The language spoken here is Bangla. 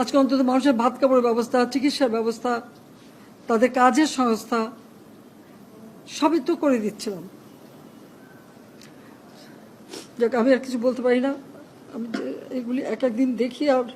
আজকে অন্তত মানুষের ভাত কাপড়ের ব্যবস্থা, চিকিৎসার ব্যবস্থা, তাদের কাজের সংস্থা, সবই তো করে দিচ্ছিলাম। যাক, আমি আর কিছু বলতে পারি না। আমি এগুলি এক একদিন দেখি আর